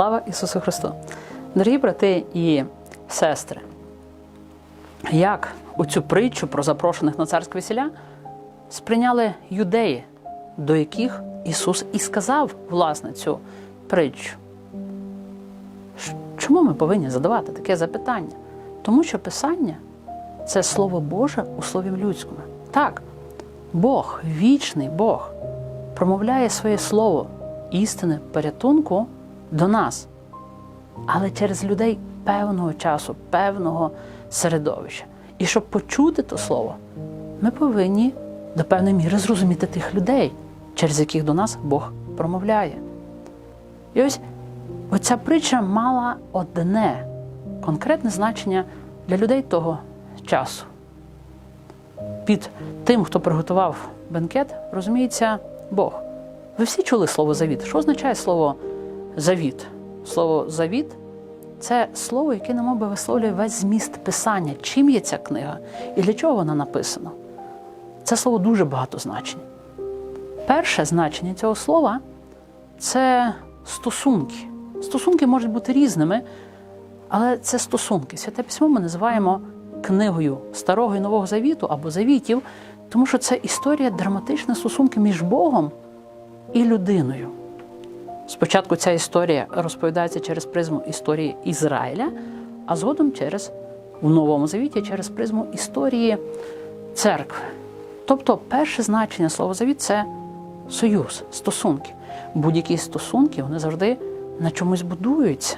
Слава Ісусу Христу! Дорогі брати і сестри, як у цю притчу про запрошених на царське весілля сприйняли юдеї, до яких Ісус і сказав власне цю притчу? Чому ми повинні задавати таке запитання? Тому що Писання це Слово Боже у слові людському. Так, Бог, вічний Бог, промовляє своє слово істини порятунку до нас, але через людей певного часу, певного середовища. І щоб почути то слово, ми повинні до певної міри зрозуміти тих людей, через яких до нас Бог промовляє. І ось оця притча мала одне конкретне значення для людей того часу. Під тим, хто приготував бенкет, розуміється Бог. Ви всі чули слово завіт. Що означає слово завіт? Слово завіт це слово, яке немов би висловлює весь зміст писання, чим є ця книга і для чого вона написана. Це слово дуже багато значень. Перше значення цього слова це стосунки. Стосунки можуть бути різними, але це стосунки. Святе письмо ми називаємо книгою Старого і Нового Завіту або Завітів, тому що це історія драматичних стосунків між Богом і людиною. Спочатку ця історія розповідається через призму історії Ізраїля, а згодом через в Новому Завіті через призму історії церкви. Тобто, перше значення слова завіт це союз, стосунки. Будь-які стосунки вони завжди на чомусь будуються.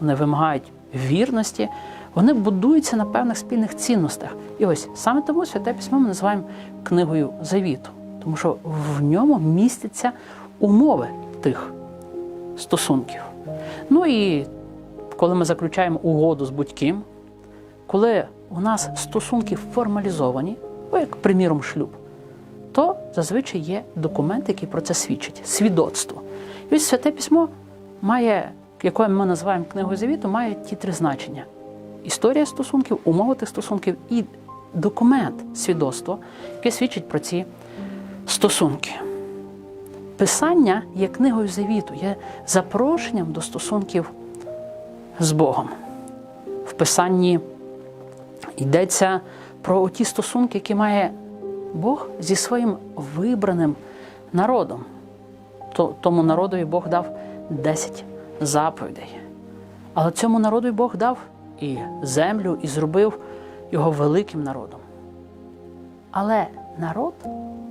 Вони вимагають вірності, вони будуються на певних спільних цінностях. І ось саме тому святе письмо ми називаємо книгою завіту, тому що в ньому містяться умови тих стосунків. Ну і коли ми заключаємо угоду з будь-ким, коли у нас стосунки формалізовані, ну, як, приміром, шлюб, то зазвичай є документ, який про це свідчить свідоцтво. І ось святе письмо має, яке ми називаємо книгою завіту, має ті три значення: історія стосунків, умови тих стосунків і документ свідоцтво, яке свідчить про ці стосунки. Писання є книгою завіту, є запрошенням до стосунків з Богом. В Писанні йдеться про ті стосунки, які має Бог зі своїм вибраним народом. Тому народові Бог дав 10 заповідей. Але цьому народу Бог дав і землю, і зробив його великим народом. Але народ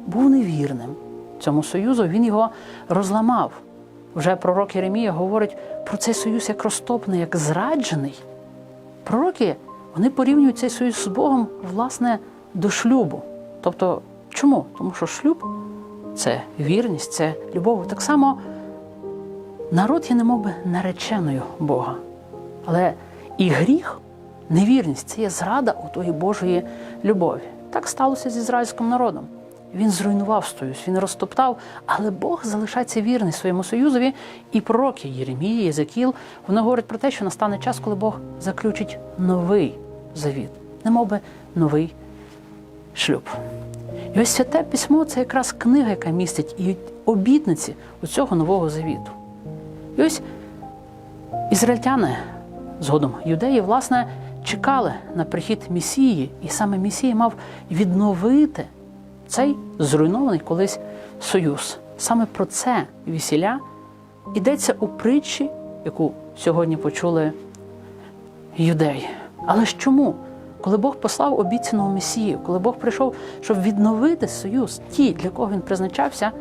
був невірним цьому союзу, він його розламав. Вже пророк Єремія говорить про цей союз як розтопний, як зраджений. Пророки вони порівнюють цей союз з Богом, власне, до шлюбу. Тобто, чому? Тому що шлюб це вірність, це любов. Так само народ є немов би нареченою Бога. Але і гріх, невірність це є зрада у тої Божої любові. Так сталося з ізраїльським народом. Він зруйнував союз, він розтоптав, але Бог залишається вірний своєму союзові. І пророки Єремія, Єзекіл, вони говорять про те, що настане час, коли Бог заключить новий завіт, немов би новий шлюб. І ось святе письмо це якраз книга, яка містить і обітниці у цього нового завіту. І ось ізраїльтяни, згодом юдеї, власне, чекали на прихід Месії, і саме Месія мав відновити цей зруйнований колись союз. Саме про це весілля йдеться у притчі, яку сьогодні почули юдеї. Але ж чому? Коли Бог послав обіцяного Месію, коли Бог прийшов, щоб відновити союз, ті, для кого він призначався,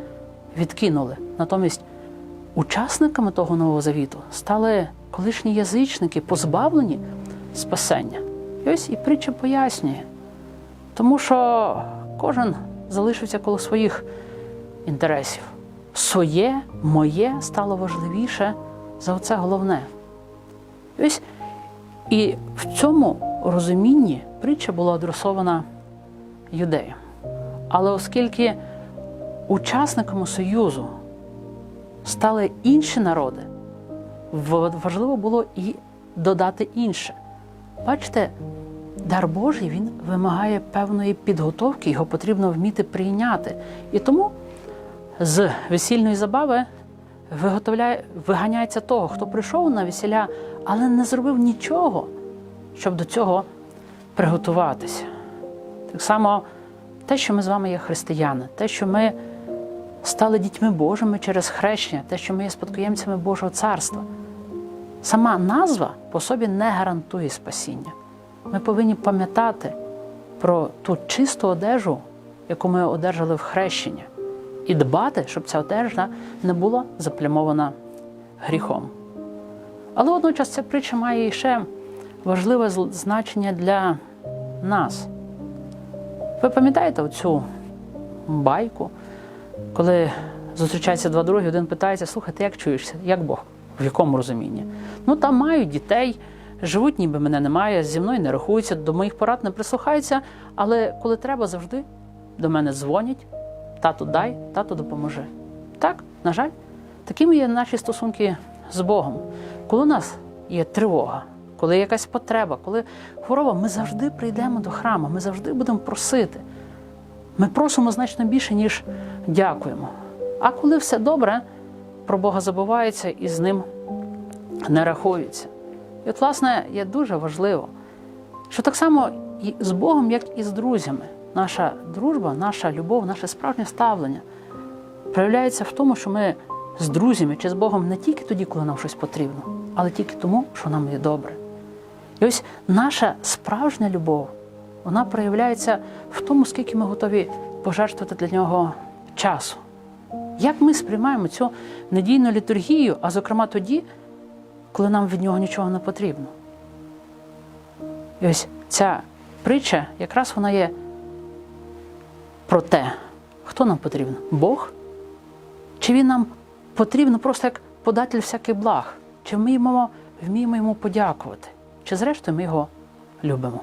відкинули. Натомість учасниками того нового завіту стали колишні язичники, позбавлені спасення. І ось і притча пояснює, тому що кожен залишився коло своїх інтересів. Своє, моє стало важливіше за оце головне. Ось і в цьому розумінні притча була адресована юдеям. Але оскільки учасниками Союзу стали інші народи, важливо було і додати інше. Бачите, дар Божий він вимагає певної підготовки, його потрібно вміти прийняти. І тому з весільної забави виготовляє, виганяється того, хто прийшов на весілля, але не зробив нічого, щоб до цього приготуватися. Так само те, що ми з вами є християни, те, що ми стали дітьми Божими через хрещення, те, що ми є спадкоємцями Божого царства. Сама назва по собі не гарантує спасіння. Ми повинні пам'ятати про ту чисту одежу, яку ми одержали в хрещенні, і дбати, щоб ця одежа не була заплямована гріхом. Але водночас ця притча має ще важливе значення для нас. Ви пам'ятаєте оцю байку, коли зустрічаються два други, один питається: слухай, ти як чуєшся? Як Бог? В якому розумінні? Ну там мають дітей, живуть, ніби мене немає, зі мною не рахуються, до моїх порад не прислухаються, але коли треба, завжди до мене дзвонять, тату дай, тату допоможи. Так, на жаль, такими є наші стосунки з Богом. Коли у нас є тривога, коли є якась потреба, коли хвороба, ми завжди прийдемо до храму, ми завжди будемо просити. Ми просимо значно більше, ніж дякуємо. А коли все добре, про Бога забувається і з ним не рахується. І от, власне, є дуже важливо, що так само і з Богом, як і з друзями, наша дружба, наша любов, наше справжнє ставлення проявляється в тому, що ми з друзями чи з Богом не тільки тоді, коли нам щось потрібно, але тільки тому, що нам є добре. І ось наша справжня любов, вона проявляється в тому, скільки ми готові пожертвувати для нього часу. Як ми сприймаємо цю недійну літургію, а зокрема тоді, коли нам від нього нічого не потрібно. І ось ця притча, якраз вона є про те, хто нам потрібен? Бог? Чи він нам потрібен просто як податель всяких благ? Чи вміємо, вміємо йому подякувати? Чи зрештою ми його любимо?